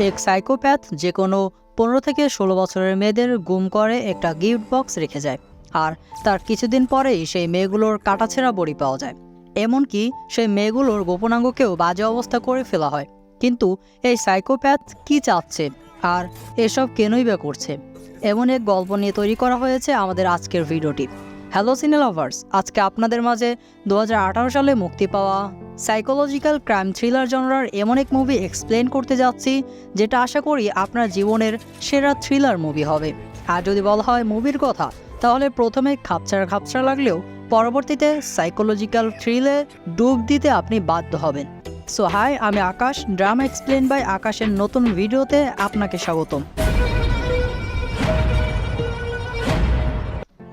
এক সাইকোপ্যাথ যে কোনো পনেরো থেকে ষোলো বছরের মেয়েদের গুম করে একটা গিফট বক্স রেখে যায়। আর তার কিছুদিন পরেই সেই মেয়েগুলোর কাটাছেঁড়া বড়ি পাওয়া যায়। এমনকি সেই মেয়েগুলোর গোপনাঙ্গকেও বাজে অবস্থা করে ফেলা হয়। কিন্তু এই সাইকোপ্যাথ কি চাচ্ছে? আর এসব কেনই বা করছে? এমন এক গল্প নিয়ে তৈরি করা হয়েছে আমাদের আজকের ভিডিওটি। হ্যালো সিনে লাভার্স আজকে আপনাদের মাঝে দু হাজার আঠারো সালে মুক্তি পাওয়া সাইকোলজিক্যাল ক্রাইম থ্রিলার জনরার এমন এক মুভি এক্সপ্লেন করতে যাচ্ছি, যেটা আশা করি আপনার জীবনের সেরা থ্রিলার মুভি হবে। আর যদি বলা হয় মুভির কথা, তাহলে প্রথমে খাপছাড়া খাপছাড়া লাগলেও পরবর্তীতে সাইকোলজিক্যাল থ্রিলে ডুব দিতে আপনি বাধ্য হবেন। সো হাই আমি আকাশ। ড্রামা এক্সপ্লেন বাই আকাশের নতুন ভিডিওতে আপনাকে স্বাগতম।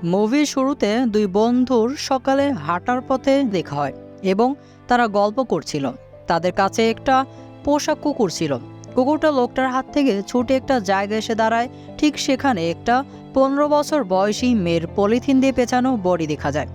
মুভির শুরুতে দুই বন্ধুর সকালে হাঁটার পথে দেখা হয় এবং তারা গল্প করছিল। তাদের কাছে একটা পোষা কুকুর ছিল। কুকুরটা লোকটার হাত থেকে ছুটে একটা জায়গায় এসে দাঁড়ায়। ঠিক সেখানে একটা পনেরো বছর বয়সী মেয়ের পলিথিন দিয়ে পেঁচানো বডি দেখা যায়।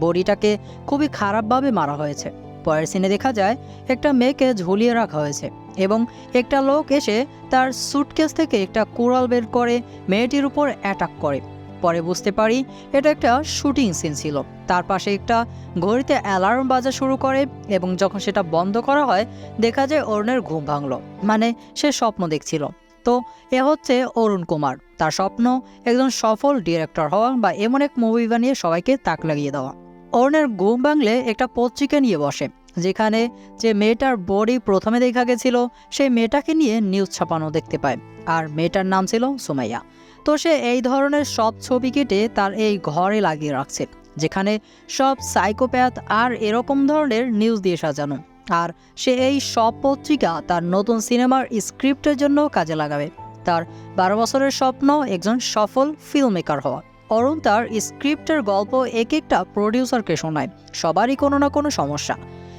বডিটাকে খুবই খারাপভাবে মারা হয়েছে। পরের সিনে দেখা যায় একটা মেয়েকে ঝুলিয়ে রাখা হয়েছে এবং একটা লোক এসে তার সুটকেস থেকে একটা কুড়াল বের করে মেয়েটির উপর অ্যাটাক করে। পরে বুঝতে পারি এটা একটা শুটিং সিন ছিল। তার পাশে একটা ঘড়িতে অ্যালার্ম বাজা শুরু করে এবং যখন সেটা বন্ধ করা হয়, দেখা যায় অরুণের ঘুম ভাঙলো। মানে সে স্বপ্ন দেখছিল। তো এ হচ্ছে অরুণ কুমার। তার স্বপ্ন, একজন সফল ডিরেক্টর হওয়া বা এমন এক মুভি বানিয়ে সবাইকে তাক লাগিয়ে দেওয়া। অরুণের ঘুম ভাঙলে একটা পত্রিকা নিয়ে বসে। যেখানে যে মেয়েটার বডি প্রথমে দেখা গেছিল, সেই মেয়েটাকে নিয়ে নিউজ ছাপানো দেখতে পায়। আর মেয়েটার নাম ছিল সুমাইয়া। তো সে এই ধরনের সব ছবি কেটে তার এই ঘরে লাগিয়ে রাখছে, যেখানে সব সাইকোপ্যাথ আর এরকম ধরনের নিউজ দিয়ে সাজানো। আর সে এই সব পত্রিকা তার নতুন সিনেমার স্ক্রিপ্টের জন্য কাজে লাগাবে। তার বারো বছরের স্বপ্ন একজন সফল ফিল্ম মেকার হওয়া। অরুণ তার স্ক্রিপ্টের গল্প এক একটা প্রডিউসারকে শোনায়। সবারই কোনো না কোনো সমস্যা।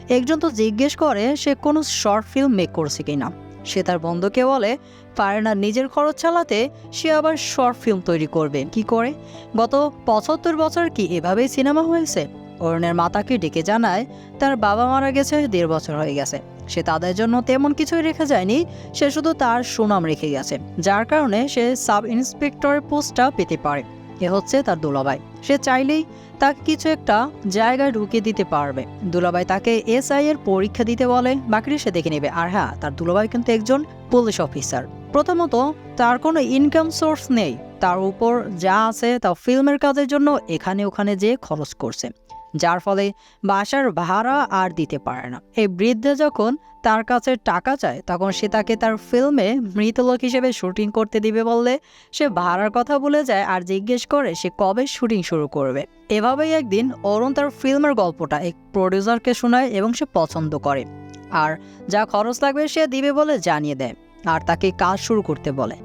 একজন তো জিজ্ঞেস করে সে কোনো শর্ট ফিল্ম মেক করছে কিনা। সে তার বন্ধুকে বলে, পারে নিজের খরচ চালাতে সে আবার শর্ট ফিল্ম তৈরি করবে। কি করে? গত পঁচাত্তর বছর কি এভাবেই সিনেমা হয়েছে? অরুণের মাতাকে ডেকে জানায়, তার বাবা মারা গেছে, দেড় বছর হয়ে গেছে। সে তাদের জন্য তেমন কিছুই রেখে যায়নি, সে শুধু তার সুনাম রেখে গেছে। যার কারণে সে সাব ইন্সপেক্টরের পোস্টটা পেতে পারে। এ হচ্ছে তার দুলাভাই। সে চাইলেই তাকে কিছু একটা জায়গায় ঢুকিয়ে দিতে পারবে। দুলাভাই তাকে এসআই এর পরীক্ষা দিতে বলে বাকি সে দেখে নেবে। আর হ্যাঁ তার দুলাভাই কিন্তু একজন পুলিশ অফিসার প্রথমত তার কোনো ইনকাম সোর্স নেই। তার উপর যা আছে তা ফিল্মের কাজের জন্য এখানে ওখানে যে খরচ করছে। যার ফলে বাসার ভাড়া আর দিতে পারে না। এই বৃদ্ধা যখন তার কাছে টাকা চায়, তখন সে তাকে তার ফিল্মে মৃত লোক হিসেবে শুটিং করতে দিবে বললে সে ভাড়ার কথা বলে যায় আর জিজ্ঞেস করে সে কবে শুটিং শুরু করবে। এভাবেই একদিন অরুণ তার ফিল্মের গল্পটা এক প্রডিউসারকে শোনায় এবং সে পছন্দ করে। আর যা খরচ লাগবে সে দিবে বলে জানিয়ে দেয়। আর তাকে কাজ শুরু করতে বলে।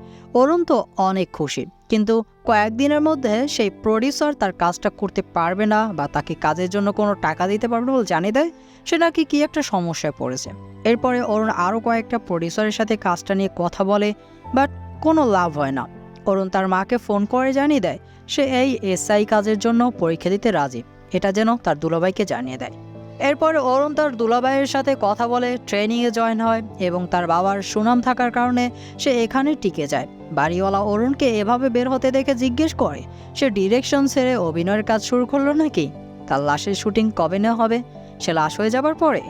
অরুণ তো অনেক খুশি। কিন্তু কয়েকদিনের মধ্যে সেই প্রডিউসার তার কাজটা করতে পারবে না বা তাকে কাজের জন্য কোনো টাকা দিতে পারবে না বলে জানিয়ে দেয়, সে নাকি কি একটা সমস্যায় পড়েছে। এরপরে অরুণ আরও কয়েকটা প্রডিউসারের সাথে কাজটা নিয়ে কথা বলে বাট কোনো লাভ হয় না। অরুণ তার মাকে ফোন করে জানিয়ে দেয়, সে এই এসআই কাজের জন্য পরীক্ষা দিতে রাজি। এটা যেন তার দুলাভাইকে জানিয়ে দেয়। এরপরে অরুণ তার দুলাবাইয়ের সাথে কথা বলে ট্রেনিংয়ে জয়েন হয় এবং তার বাবার সুনাম থাকার কারণে সে এখানে টিকে যায়। বাড়িওয়ালা অরুণকে এভাবে বের হতে দেখে জিজ্ঞেস করে, সে ডিরেকশন ছেড়ে অভিনয়ের কাজ শুরু করল নাকি? তার লাশের শুটিং কবে নেওয়া হবে? সে লাশ হয়ে যাবার পরে?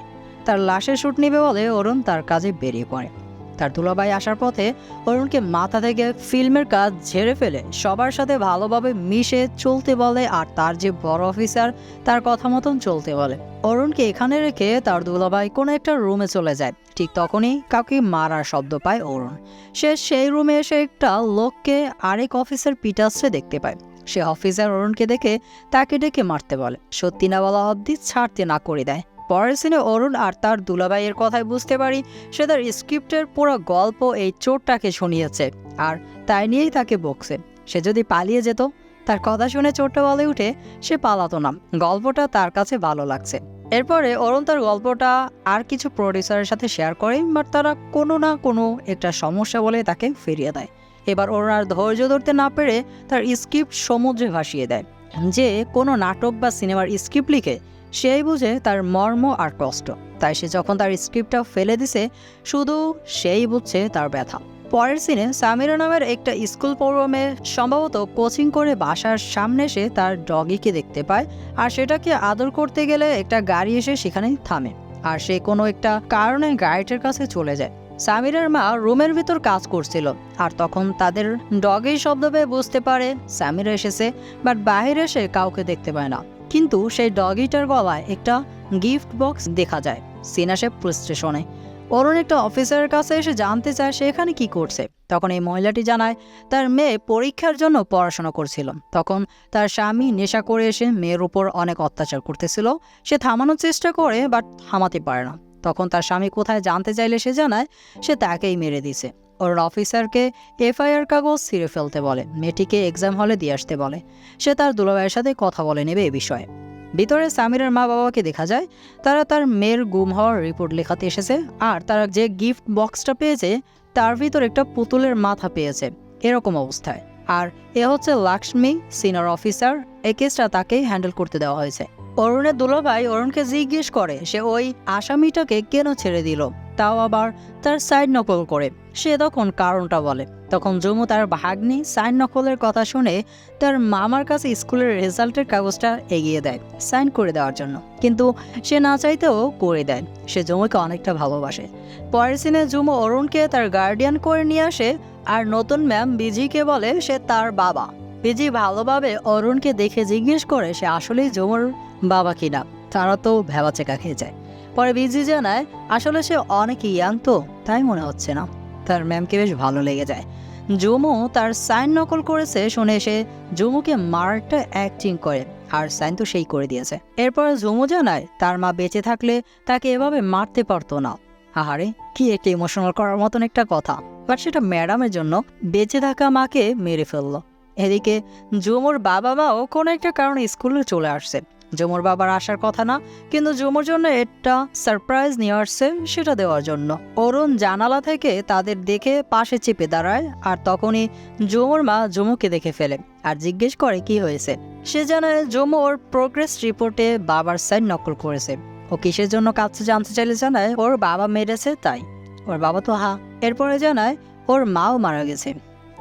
তার লাশের শ্যুট নেবে বলে অরুণ তার কাজে বেরিয়ে পড়ে। তার দুলাভাই আসার পথে অরুণকে মাথা থেকে ফিল্মের কাজ ঝেড়ে ফেলে, সবার সাথে ভালোভাবে মিশে চলতে বলে আর তার যে বড় অফিসার, তার কথা মতন চলতে বলে। অরুণকে এখানে রেখে তার দুলাভাই কোনো একটা রুমে চলে যায়। ঠিক তখনই কাউকে মারার শব্দ পায় অরুণ। সে সেই রুমে এসে একটা লোককে আরেক অফিসার পিটাসে দেখতে পায়। সে অফিসার অরুণকে দেখে তাকে ডেকে মারতে বলে। সত্যি না বলা অবধি ছাড়তে না করে দেয়। পরের সিনে অরুণ আর তার দুলাভাইয়ের কথায় বুঝতে পারি, সে তার স্ক্রিপ্টের পুরো গল্প এই চোরটাকে শুনিয়েছে, আর তাই নিয়েই তাকে বকছে। সে যদি পালিয়ে যেত, তার কথা শুনে চোরটা বলে উঠে সে পালাতো না। গল্পটা তার কাছে ভালো লাগছে। এরপরে অরুণ তার গল্পটা আর কিছু প্রডিউসারের সাথে শেয়ার করে, বাট তারা কোনো না কোনো একটা সমস্যা বলে তাকে ফিরিয়ে দেয়। এবার ওর আর ধৈর্য ধরতে না পেরে তার স্ক্রিপ্ট সমুদ্রে ভাসিয়ে দেয়। যে কোনো নাটক বা সিনেমার স্ক্রিপ্ট লিখে সেই বুঝে তার মর্ম আর কষ্ট। তাই সে যখন তার স্ক্রিপ্টটা ফেলে দিছে, শুধু সেই বুঝছে তার ব্যথা। পরের সিনে সামিরা নামের একটা স্কুল পড়ুয়া সম্ভবত কোচিং করে বাসার সামনে এসে তার ডগিকে দেখতে পায় আর সেটাকে আদর করতে গেলে একটা গাড়ি এসে সেখানে থামে আর সে কোনো একটা কারণে গাড়িটার কাছে চলে যায়। সামিরার মা রুমের ভিতর কাজ করছিল আর তখন তাদের ডগের শব্দ পেয়ে বুঝতে পারে সামিরা এসেছে, বাট বাইরে এসে কাউকে দেখতে পায় না। কিন্তু সেই ডগিটার গলায় একটা গিফট বক্স দেখা যায়, সিন পুলিশ স্টেশনে অরুণ একটা অফিসারের কাছে এসে জানতে চায় সে এখানে কি করছে। তখন এই মহিলাটি জানায়, তার মেয়ে পরীক্ষার জন্য পড়াশোনা করছিল। তখন তার স্বামী নেশা করে এসে মেয়ের উপর অনেক অত্যাচার করতেছিল। সে থামানোর চেষ্টা করে বাট থামাতে পারে না। তখন তার স্বামী কোথায় জানতে চাইলে সে জানায়, সে তাকেই মেরে দিছে অরুণ অফিসারকে এফআইআর কাগজ ছিঁড়ে ফেলতে বলে, মেয়েটিকে এক্সাম হলে দিয়ে আসতে বলে। সে তার দুলাভাইয়ের সাথে কথা বলে নেবে এ বিষয়ে। ভিতরে সামিরার মা বাবাকে দেখা যায়, তারা তার মেয়ের গুম হওয়ার রিপোর্ট লেখাতে এসেছে, আর তারা যে গিফট বক্সটা পেয়েছে, তার ভিতর একটা পুতুলের মাথা পেয়েছে, এরকম অবস্থায়। আর এ হচ্ছে লাক্ষ্মী, সিনিয়র অফিসার এই কেসটা তাকেই হ্যান্ডেল করতে দেওয়া হয়েছে। অরুণের দুলাভাই অরুণকে জিজ্ঞেস করে, সে ওই আসামিটাকে কেন ছেড়ে দিল? তাও আবার তার সাইড নকল করে। সে তখন কারণটা বলে। তখন জমু তার ভাগ্নি সাইন নকলের কথা শুনে তার মামার কাছে স্কুলের রেজাল্টের কাগজটা এগিয়ে দেয় সাইন করে দেওয়ার জন্য। কিন্তু সে না চাইতেও করে দেয়। সে জমুকে অনেকটা ভালোবাসে। পরের সিনে জুমু অরুণকে তার গার্ডিয়ান করে নিয়ে আসে আর নতুন ম্যাম বিজিকে বলে সে তার বাবা। বিজি ভালোভাবে অরুণকে দেখে জিজ্ঞেস করে সে আসলেই জমুর বাবা কিনা। তারা তো ভেবা চেকা খেয়ে যায়। পরে বিজি জানায়, আসলে সে অনেক ইয়াং তো, তাই মনে হচ্ছে না। তার ম্যামকে বেশ ভালো লেগে যায়। জুমু তার সাইন নকল করেছে শুনে সে জুমুকে মারাটা অ্যাক্টিং করে, আর সাইন তো সেই করে দিয়েছে। এরপর জুমু জানায়, তার মা বেঁচে থাকলে তাকে এভাবে মারতে পারতো না। আহারে, কি একটা ইমোশনাল করার মতন একটা কথা। বাট সেটা ম্যাডামের জন্য বেঁচে থাকা মাকে মেরে ফেলল। এদিকে জুমুর বাবা মাও কোনো একটা কারণে স্কুলে চলে আসছে। জুমুর বাবার আসার কথা না, কিন্তু জুমুর জন্য একটা সারপ্রাইজ নিয়ে আসছে সেটা দেওয়ার জন্য। অরুণ জানালা থেকে তাদের দেখে পাশে চেপে দাঁড়ায় আর তখনই জুমুর মা জুমুকে দেখে ফেলে আর জিজ্ঞেস করে কি হয়েছে। সে জানায় জুমু ওর প্রোগ্রেস রিপোর্টে বাবার সাইন নকল করেছে। ও কিসের জন্য কাছে জানতে চাইলে জানায়, ওর বাবা মেরেছে তাই। ওর বাবা তো হা। এরপরে জানায়, ওর মাও মারা গেছে।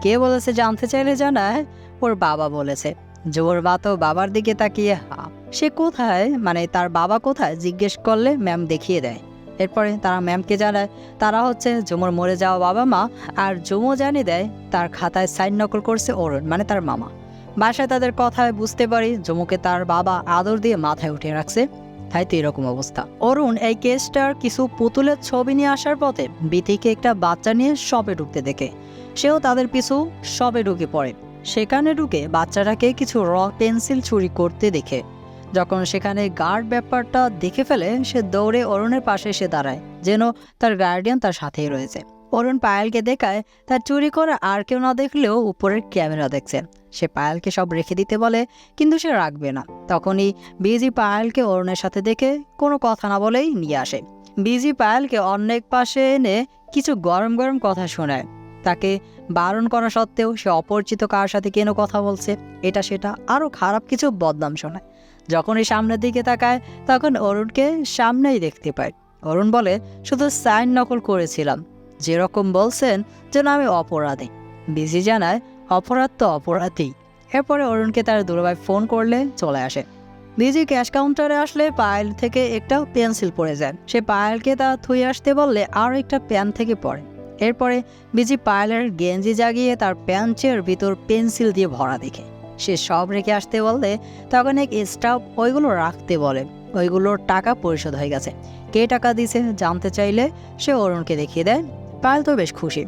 কে বলেছে জানতে চাইলে জানায়, ওর বাবা বলেছে। জোর তো বাবার দিকে তাকিয়ে হা সে কোথায়? মানে তার বাবা কোথায়? জিজ্ঞেস করলে ম্যাম দেখিয়ে দেয়। এরপরে তারা ম্যামকে জানায়, তারা হচ্ছে জুমুর মরে যাওয়া বাবা মা। আর জুমু জানিয়ে দেয়, তার খাতায় সাইন নকল করছে অরুণ। মানে তার মামা। বাসায় তাদের কথায় বুঝতে পারি জুমুকে তার বাবা আদর দিয়ে মাথায় উঠিয়ে রাখছে। তাই তো এরকম অবস্থা। অরুণ এই কেসটার কিছু পুতুলের ছবি নিয়ে আসার পথে বিথিকে একটা বাচ্চা নিয়ে শপে ঢুকতে দেখে। সেও তাদের পিছু শপে ঢুকে পড়ে। সেখানে ঢুকে বাচ্চাটাকে কিছু র পেন্সিল চুরি করতে দেখে। যখন সেখানে গার্ড ব্যাপারটা দেখে ফেলে, সে দৌড়ে অরুণের পাশে এসে দাঁড়ায়, যেন তার গার্ডিয়ান তার সাথেই রয়েছে। অরুণ পায়েলকে দেখায়, তার চুরি করা আর কেউ না দেখলেও উপরের ক্যামেরা দেখছে। সে পায়েলকে সব রেখে দিতে বলে, কিন্তু সে রাখবে না। তখনই বিজি পায়েলকে অরুণের সাথে দেখে কোনো কথা না বলেই নিয়ে আসে। বিজি পায়েলকে অনেক পাশে এনে কিছু গরম গরম কথা শোনায়। তাকে বারণ করা সত্ত্বেও সে অপরিচিত কার সাথে কেন কথা বলছে, এটা সেটা আরও খারাপ কিছু বদনাম শোনায়। যখনই সামনের দিকে তাকায়, তখন অরুণকে সামনেই দেখতে পায়। অরুণ বলে, শুধু সাইন নকল করেছিলাম। যেরকম বলছেন যেন আমি অপরাধী। বিজি জানায়, অপরাধ তো অপরাধী। এরপরে অরুণকে তার দুলাভাই ফোন করলে চলে আসে। বিজি ক্যাশ কাউন্টারে আসলে পায়েল থেকে একটা পেন্সিল পড়ে যায়। সে পায়েলকে তা থুয়ে আসতে বললে আর একটা প্যান থেকে পড়ে। এরপরে বিজি পায়েলের গেঞ্জি জাগিয়ে তার প্যান্টের ভিতর পেন্সিল দিয়ে ভরা দেখে। সে সব রেখে আসতে বললে, তখন এক স্টাফ ওইগুলো রাখতে বলে। ওইগুলোর টাকা পরিশোধ হয়ে গেছে। কে টাকা দিছে জানতে চাইলে সে অরুণকে দেখিয়ে দেয়। পায়েল তো বেশ খুশি।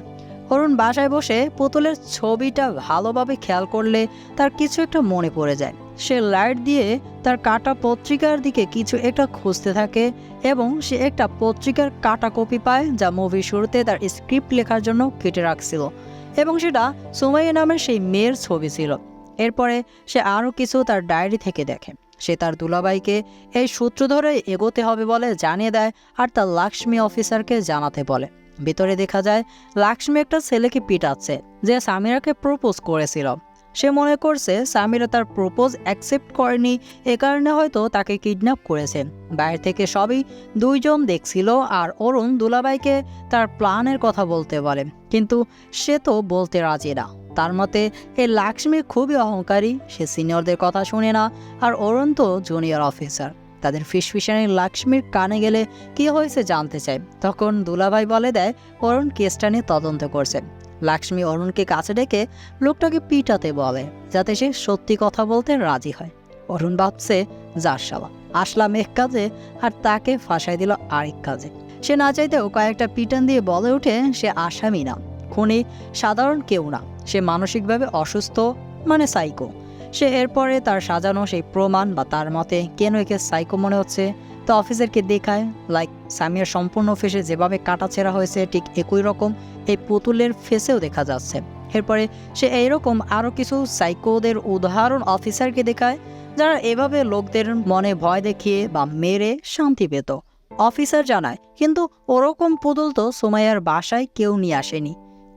অরুণ বাসায় বসে পুতুলের ছবিটা ভালোভাবে খেয়াল করলে তার কিছু একটা মনে পড়ে যায়। সে লাইট দিয়ে তার কাটা পত্রিকার দিকে কিছু একটা খুঁজতে থাকে এবং সে একটা পত্রিকার কাটা কপি পায় যা মুভির শুরুতে তার স্ক্রিপ্ট লেখার জন্য কেটে রাখছিল এবং সেটা সুমাইয়া নামের সেই মেয়ের ছবি ছিল। এরপরে সে আরও কিছু তার ডায়েরি থেকে দেখে। সে তার দুলাবাইকে এই সূত্র ধরে এগোতে হবে বলে জানিয়ে দেয় আর তার লাক্ষ্মী অফিসারকে জানাতে বলে। ভিতরে দেখা যায় লাক্ষ্মী একটা ছেলেকে পিটাচ্ছে, যে সামিরাকে প্রপোজ করেছিল। সে মনে করছে সামিরা তার প্রপোজ অ্যাকসেপ্ট করেনি, এ কারণে হয়তো তাকে কিডন্যাপ করেছে। বাইরে থেকে সবই দুইজন দেখছিল আর অরুণ দুলাভাইকে তার প্ল্যানের কথা বলতে বলে। কিন্তু সে তো বলতে রাজি না। তার মতে এই লাক্ষ্মী খুবই অহংকারী, সে সিনিয়রদের কথা শুনে না আর অরুণ তো জুনিয়র অফিসার। তাদের ফিসফিসানি লাক্ষ্মীর কানে গেলে কি হয়েছে জানতে চায় তখন দুলাভাই বলে দেয়, অরুণ কেসটা নিয়ে তদন্ত করছে। লাক্ষ্মী অরুণকে কাছে ডেকে লোকটাকে পিটাতে বলে, যাতে সে সত্যি কথা বলতে রাজি হয়। অরুণ ভাবছে, যার সালা আসলাম এক কাজে আর তাকে ফাঁসাই দিল আরেক কাজে। সে না চাইতেও কয়েকটা পিটান দিয়ে বলে ওঠে, সে আসামি না। খুনি সাধারণ কেউ না। সে মানসিকভাবে অসুস্থ মানে সাইকো সে এরপরে তার সাজানো সেই প্রমাণ বা তার মতে কেন একে সাইকো মনে হচ্ছে? তো অফিসারকে দেখায় লাইক সামিয়ার সম্পূর্ণ ফেসে যেভাবে কাটাছেঁড়া হয়েছে, ঠিক একই রকম এই পুতুলের ফেসেও দেখা যাচ্ছে। এরপরে সে এইরকম আরও কিছু সাইকোদের উদাহরণ অফিসারকে দেখায়, যারা এভাবে লোকদের মনে ভয় দেখিয়ে বা মেরে শান্তি পেত। অফিসার জানায়, কিন্তু ওরকম পুতুল তো সুমাইয়ার বাসায় কেউ নিয়ে আসেনি।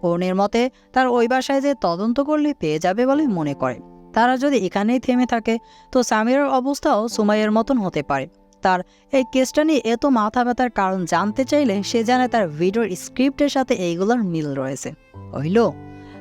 অরুণের মতে তার ওই বাসায় যে তদন্ত করলে পেয়ে যাবে বলে মনে করে। তারা যদি এখানেই থেমে থাকে, তো সামিরার অবস্থাও সুমাইয়ের মতন হতে পারে। তার এই কেসটা নিয়ে এত মাথা ব্যথার কারণ জানতে চাইলে সে জানে তার ভিডিওর স্ক্রিপ্টের সাথে এইগুলোর মিল রয়েছে। হইল,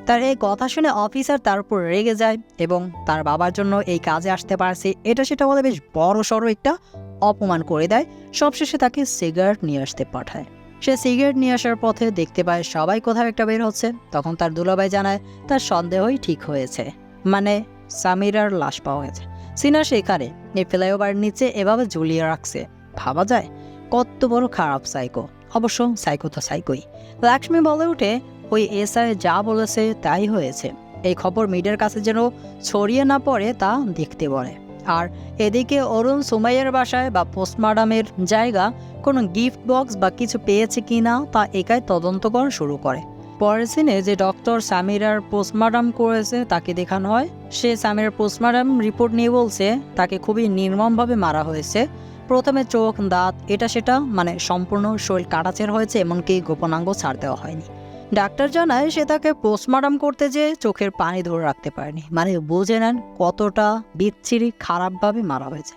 তার এই কথা শুনে অফিসার তার উপর রেগে যায় এবং তার বাবার জন্য এই কাজে আসতে পারছে। এটা সেটা বলে বেশ বড় সড়ো একটা অপমান করে দেয়। সবশেষে তাকে সিগারেট নিয়ে আসতে পাঠায়। সে সিগারেট নিয়ে আসার পথে দেখতে পায় সবাই কোথাও একটা বের হচ্ছে। তখন তার দুলাভাই জানায়, তার সন্দেহই ঠিক হয়েছে। মানে সামিরার লাশ পাওয়া গেছে। সিনা সেখানে। এই ফ্লাইওভার নিচে এভাবে ঝুলিয়ে রাখছে। ভাবা যায়, কত বড় খারাপ সাইকো অবশ্য সাইকো তো সাইকোই লাক্ষ্মী বলে উঠে ওই এসআই যা বলেছে তাই হয়েছে। এই খবর মিডিয়ার কাছে যেন ছড়িয়ে না পড়ে তা দেখতে বলে আর এদিকে অরুণ সুমাইয়ের বাসায় বা পোস্টমার্টামের জায়গা কোনো গিফট বক্স বা কিছু পেয়েছে কি না তা একাই তদন্ত করা শুরু করে। পরের সিনে যে ডক্টর সামিরার পোস্টমার্টাম করেছে, তাকে দেখানো হয়। সে সামিরার পোস্টমার্টাম রিপোর্ট নিয়ে বলছে, তাকে খুবই নির্মমভাবে মারা হয়েছে। প্রথমে চোখ, দাঁত, এটা সেটা মানে সম্পূর্ণ শরীর কাটাচের হয়েছে, এমনকি গোপনাঙ্গ ছাড় দেওয়া হয়নি। ডাক্তার জানায়, সে তাকে পোস্টমার্টাম করতে যে চোখের পানি ধরে রাখতে পারেনি মানে বুঝে নেন কতটা বিচ্ছিরি, খারাপভাবে মারা হয়েছে।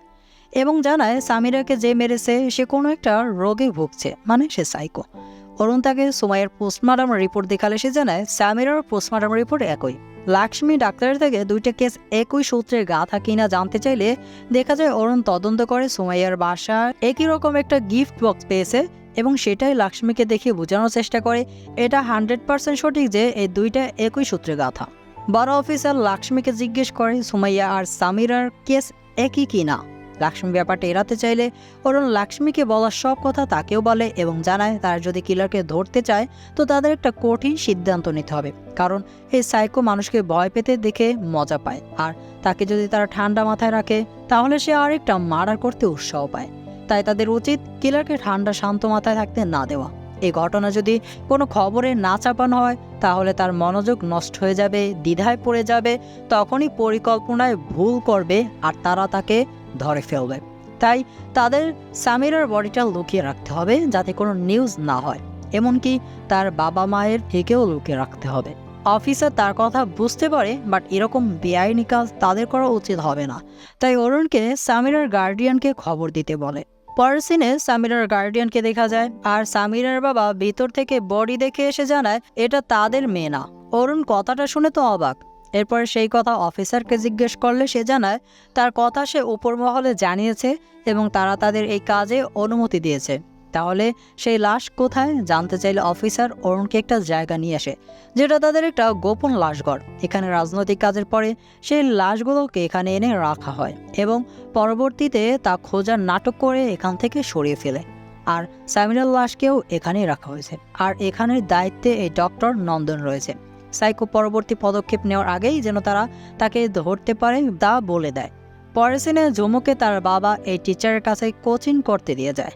এবং জানায়, সামিরাকে যে মেরেছে, সে কোনো একটা রোগে ভুগছে মানে সে সাইকো অরুণ তাকে সুমাইয়ের পোস্টমার্টাম রিপোর্ট দেখালে সে জানায়, সামিরার পোস্টমার্টাম রিপোর্ট একই। লাক্ষ্মী ডাক্তারের থেকে দুইটা কেস একই সূত্রের গাথা কিনা জানতে চাইলে দেখা যায় অরুণ তদন্ত করে সুমাইয়ার বাসার একই রকম একটা গিফট বক্স পেয়েছে এবং সেটাই লাক্ষ্মীকে দেখিয়ে বোঝানোর চেষ্টা করে। এটা হান্ড্রেড পার্সেন্ট সঠিক যে এই দুইটা একই সূত্রে গাথা বড় অফিসার লাক্ষ্মীকে জিজ্ঞেস করে সুমাইয়া আর সামিরার কেস একই কি না লাক্ষ্মী ব্যাপারটা এড়াতে চাইলে অরুণ লাক্ষ্মীকে বলার সব কথা তাকেও বলে এবং জানায় তারা যদি কিলারকে ধরতে চায়, তো তাদের একটা কঠিন সিদ্ধান্ত নিতে হবে। কারণ এই সাইকো মানুষকে ভয় পেতে দেখে মজা পায়। আর তাকে যদি তারা ঠান্ডা মাথায় রাখে, তাহলে সে আরেকটা মার্ডার করতে উৎসাহ পায়। তাই তাদের উচিত কিলারকে ঠান্ডা, শান্ত মাথায় থাকতে না দেওয়া। এই ঘটনা যদি কোনো খবরে না চাপানো হয়, তাহলে তার মনোযোগ নষ্ট হয়ে যাবে, দ্বিধায় পড়ে যাবে, তখনই পরিকল্পনায় ভুল করবে, আর তারা তাকে ধরে ফেলবে। তাই তাদের সামিরার বডিটা লুকিয়ে রাখতে হবে যাতে কোনো নিউজ না হয়। এমনকি তার বাবা মায়ের থেকেও লুকিয়ে রাখতে হবে। অফিসার তার কথা বুঝতে পারে, বাট এরকম বেআইনি কাজ তাদের করা উচিত হবে না। তাই অরুণকে সামিরার গার্ডিয়ানকে খবর দিতে বলে। পরের সিনে সামিরার গার্ডিয়ানকে দেখা যায়, আর সামিরার বাবা ভিতর থেকে বডি দেখে এসে জানায়, এটা তাদের মেয়ে না। অরুণ কথাটা শুনে তো অবাক। এরপর সেই কথা অফিসারকে জিজ্ঞেস করলে সে জানায়, তার কথা সে উপর মহলে জানিয়েছে এবং তারা তাদের এই কাজে অনুমতি দিয়েছে। তাহলে সেই লাশ কোথায়? জানতে চাইলে অফিসার অরুণকে একটা জায়গা নিয়ে আসে, যেটা তাদের একটা গোপন লাশঘর। এখানে রাজনৈতিক কাজের পরে সেই লাশগুলোকে এখানে এনে রাখা হয় এবং পরবর্তীতে তা খোঁজার নাটক করে এখান থেকে সরিয়ে ফেলে। আর সামিরার লাশকেও এখানেই রাখা হয়েছে। আর এখানের দায়িত্বে এই ডক্টর নন্দন রয়েছে। সাইকো পরবর্তী পদক্ষেপ নেওয়ার আগেই যেন তারা তাকে ধরতে পারে তা বলে দেয়। পরের সিনে ঝুমুকে তার বাবা, এই টিচারের কাছে কোচিং করতে দিয়ে যায়।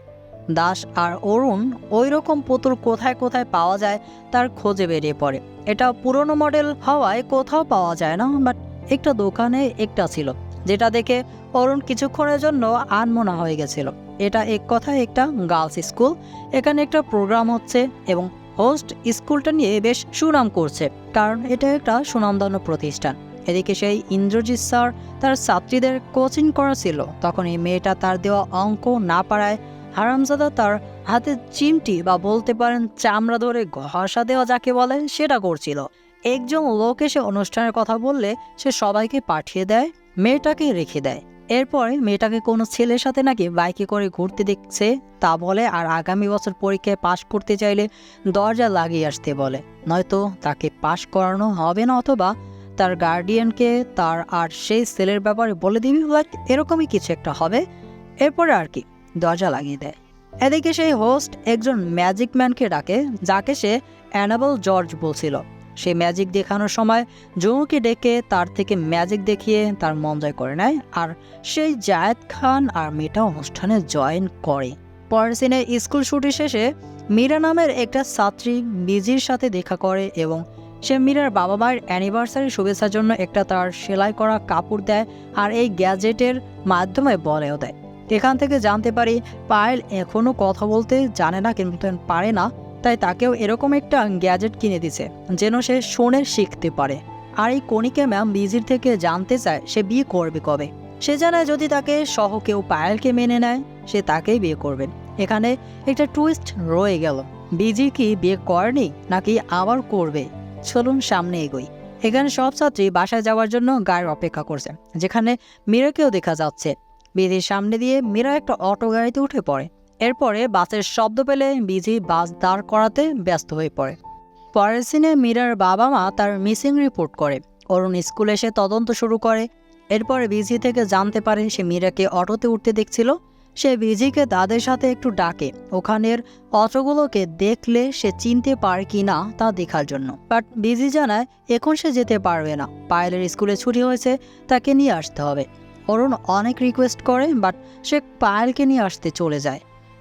দাস আর অরুণ ওই রকম পুতুল কোথায় কোথায় পাওয়া যায় তার খোঁজে বেরিয়ে পড়ে। এটা পুরনো মডেল হওয়ায় কোথাও পাওয়া যায় না বাট একটা দোকানে একটা ছিল, যেটা দেখে অরুণ কিছুক্ষণের জন্য আনমনা হয়ে গেছিল। এটা এক কথায় একটা গার্লস স্কুল এখানে একটা প্রোগ্রাম হচ্ছে এবং হোস্ট স্কুলটা নিয়ে বেশ সুনাম করছে, কারণ এটা একটা সুনামধন্য প্রতিষ্ঠান। এদিকে সেই ইন্দ্রজিৎ স্যার তার ছাত্রীদের কোচিং করাছিল তখন এই মেয়েটা তার দেওয়া অঙ্ক না পারায় হারামজাদা তার হাতে চিমটি বা বলতে পারেন চামড়া ধরে ঘষা দেওয়া যাকে বলে সেটা করছিল। একজন লোক এসে অনুষ্ঠানের কথা বললে সে সবাইকে পাঠিয়ে দেয়, মেয়েটাকে রেখে দেয়। এরপরে মেয়েটাকে কোনো ছেলের সাথে নাকি বাইকে করে ঘুরতে দেখছে, তা বলে, আর আগামী বছর পরীক্ষায় পাশ করতে চাইলে দরজা লাগিয়ে আসতে বলে। নয়তো তাকে পাশ করানো হবে না অথবা তার গার্ডিয়ানকে তার আর সেই ছেলের ব্যাপারে বলে দিবি লাইক এরকমই কিছু একটা হবে। এরপরে আর কি, দরজা লাগিয়ে দেয়। এদিকে সেই হোস্ট একজন ম্যাজিক ম্যানকে ডাকে, যাকে সে অ্যানাবল জর্জ বলছিল। সে ম্যাজিক দেখানোর সময় জুমুকে ডেকে তার থেকে ম্যাজিক দেখিয়ে তার মন জয় করে নেয়। আর সেই জায়েদ খান আর মেয়েটা অনুষ্ঠানে জয়েন করে। পরের সিনে স্কুল ছুটি শেষে মীরা নামের একটা ছাত্রী বিজির সাথে দেখা করে এবং সে মীরার বাবা মায়ের অ্যানিভার্সারি শুভেচ্ছার জন্য একটা তার সেলাই করা কাপড় দেয় আর এই গ্যাজেটের মাধ্যমে বলেও দেয়। এখান থেকে জানতে পারি পায়েল এখনও কথা বলতে জানে না, কিন্তু পারে না। তাই তাকেও এরকম একটা গ্যাজেট কিনে দিছে, যেন সে শোনে শিখতে পারে। আর এই কণিকা ম্যাম বিজির থেকে জানতে চায় সে বিয়ে করবে কবে। সে জানায় যদি তাকে সহ কেউ পায়েলকে মেনে নেয়, সে তাকেই বিয়ে করবেন এখানে একটা টুইস্ট রয়ে গেল। বিজি কি বিয়ে করেনি, নাকি আবার করবে? চলুন সামনে এগোই। এখানে সব ছাত্রী বাসায় যাওয়ার জন্য গায়ের অপেক্ষা করছে, যেখানে মীরাকেও দেখা যাচ্ছে। বিজির সামনে দিয়ে মীরা একটা অটো গাড়িতে উঠে পড়ে। এরপরে বাসের শব্দ পেলে বিজি বাস দাঁড় করাতে ব্যস্ত হয়ে পড়ে। পরের সিনে মীরার বাবা মা তার মিসিং রিপোর্ট করে। অরুণ স্কুলে এসে তদন্ত শুরু করে। এরপরে বিজি থেকে জানতে পারে সে মীরাকে অটোতে উঠতে দেখছিল। সে বিজিকে তাদের সাথে একটু ডাকে। ওখানের অটোগুলোকে দেখলে সে চিনতে পারে কি না তা দেখার জন্য। বাট বিজি জানায়, এখন সে যেতে পারবে না। পায়েলের স্কুলে ছুটি হয়েছে, তাকে নিয়ে আসতে হবে। অরুণ অনেক রিকোয়েস্ট করে, বাট সে পায়েলকে নিয়ে আসতে চলে যায়।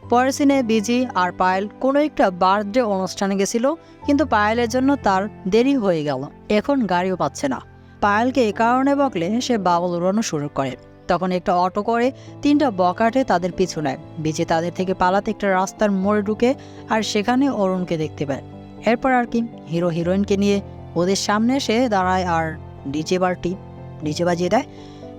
পরের বিজি আর পায়েল কোনো একটা বার্থডে অনুষ্ঠানে গেছিল, কিন্তু পায়েলের জন্য তার দেরি হয়ে গেল। এখন গাড়িও পাচ্ছে না। পায়েলকে এ কারণে বকলে সে বাবল উড়ানো শুরু করে। তখন একটা অটো করে তিনটা বকাটে তাদের পিছু নেয়। বিজি তাদের থেকে পালাতে একটা রাস্তার মোড়ে ঢুকে আর সেখানে অরুণকে দেখতে পায়। এরপর আর কি, হিরো হিরোইনকে নিয়ে ওদের সামনে এসে দাঁড়ায় আর ডিজে বারটি, ডিজে বাজিয়ে দেয়।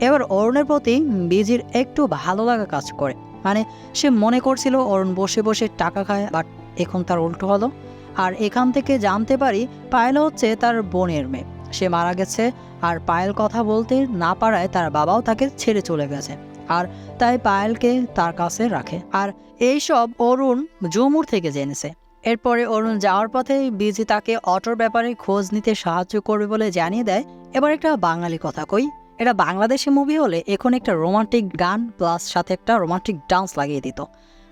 এবার অরুণের প্রতি বিজির একটু ভালো লাগা কাজ করে। মানে সে মনে করছিল অরুণ বসে বসে টাকা খায়, বাট এখন তার উল্টো হলো। আর এখান থেকে জানতে পারি পায়েল হচ্ছে তার বোনের মেয়ে। সে মারা গেছে আর পায়েল কথা বলতে না পারায় তার বাবাও তাকে ছেড়ে চলে গেছে আর তাই পায়েলকে তার কাছে রাখে। আর এইসব অরুণ জমুর থেকে জেনেছে। এরপরে অরুণ যাওয়ার পথে বিজি তাকে অটোর ব্যাপারে খোঁজ নিতে সাহায্য করবে বলে জানিয়ে দেয়। এবার একটা বাঙালি কথা কই এটা বাংলাদেশি মুভি হলে এখন একটা রোমান্টিক গান প্লাস সাথে একটা রোমান্টিক ডান্স লাগিয়ে দিত।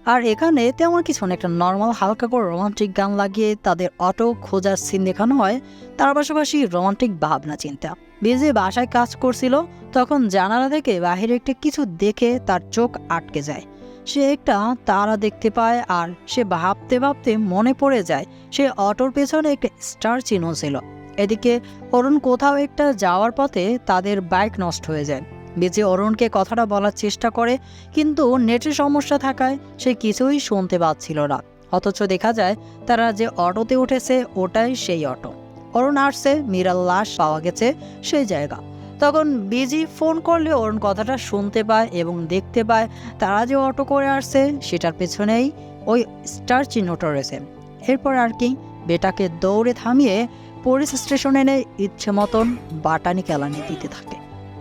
আর এখানে তেমন কিছু না, একটা নর্মাল হালকা করে রোমান্টিক গান লাগিয়ে তাদের অটো খোঁজার সিন দেখানো হয়, তার পাশাপাশি রোমান্টিক ভাবনা চিন্তা। বিজে বাসায় কাজ করছিল, তখন জানালা থেকে বাহিরে একটা কিছু দেখে তার চোখ আটকে যায়। সে একটা তারা দেখতে পায় আর সে ভাবতে ভাবতে মনে পড়ে যায়, সে অটোর পেছনে একটা স্টার চিহ্ন ছিল। এদিকে অরুণ কোথাও একটা যাওয়ার পথে তাদের বাইক নষ্ট হয়ে যায়। বেজে অরুণকে কথাটা বলার চেষ্টা করে, কিন্তু নেটের সমস্যা থাকায় সে কিছুই শুনতে পাচ্ছিল না। অথচ দেখা যায়, তারা যে অটোতে উঠেছে, ওটাই সেই অটো। অরুণ আসছে মীরার লাশ পাওয়া গেছে সেই জায়গা। তখন বিজি ফোন করলে অরুণ কথাটা শুনতে পায় এবং দেখতে পায়, তারা যে অটো করে আসছে, সেটার পেছনেই ওই স্টার চিহ্নটা রয়েছে। এরপর আর কি, বেটাকে দৌড়ে থামিয়ে পুলিশ স্টেশনে এনে ইচ্ছে মতন বাটানি কেলানি দিতে থাকে।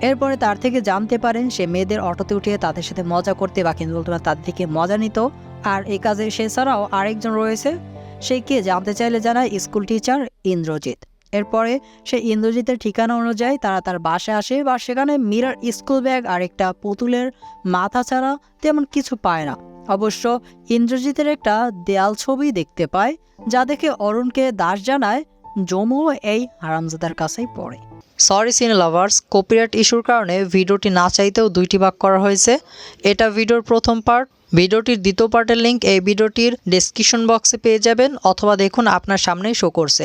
এরপরে তার থেকে জানতে পারেন সে মেয়েদের অটোতে উঠিয়ে তাদের সাথে মজা করতে বা কিন্তু বলতে পারে তাদের থেকে মজা নিত। আর এই কাজে সে ছাড়াও আরেকজন রয়েছে, সে কে জানতে চাইলে জানায় স্কুল টিচার ইন্দ্রজিৎ। এরপরে সে ইন্দ্রজিতের ঠিকানা অনুযায়ী তারা তার বাসায় আসে বা সেখানে মীরার স্কুল ব্যাগ আর একটা পুতুলের মাথা ছাড়া তেমন কিছু পায় না। অবশ্য ইন্দ্রজিতের একটা দেয়াল ছবি দেখতে পায়, যা দেখে অরুণকে দাস জানায় জমুও এই হারামজাদার কাছেই পড়ে। সরি সিনে লাভার্স কপিরাইট ইস্যুর কারণে ভিডিওটি না চাইতেও দুইটি ভাগ করা হয়েছে। এটা ভিডিওর প্রথম পার্ট ভিডিওটির দ্বিতীয় পার্টের লিঙ্ক এই ভিডিওটির ডেসক্রিপশন বক্সে পেয়ে যাবেন, অথবা দেখুন আপনার সামনেই শো করছে।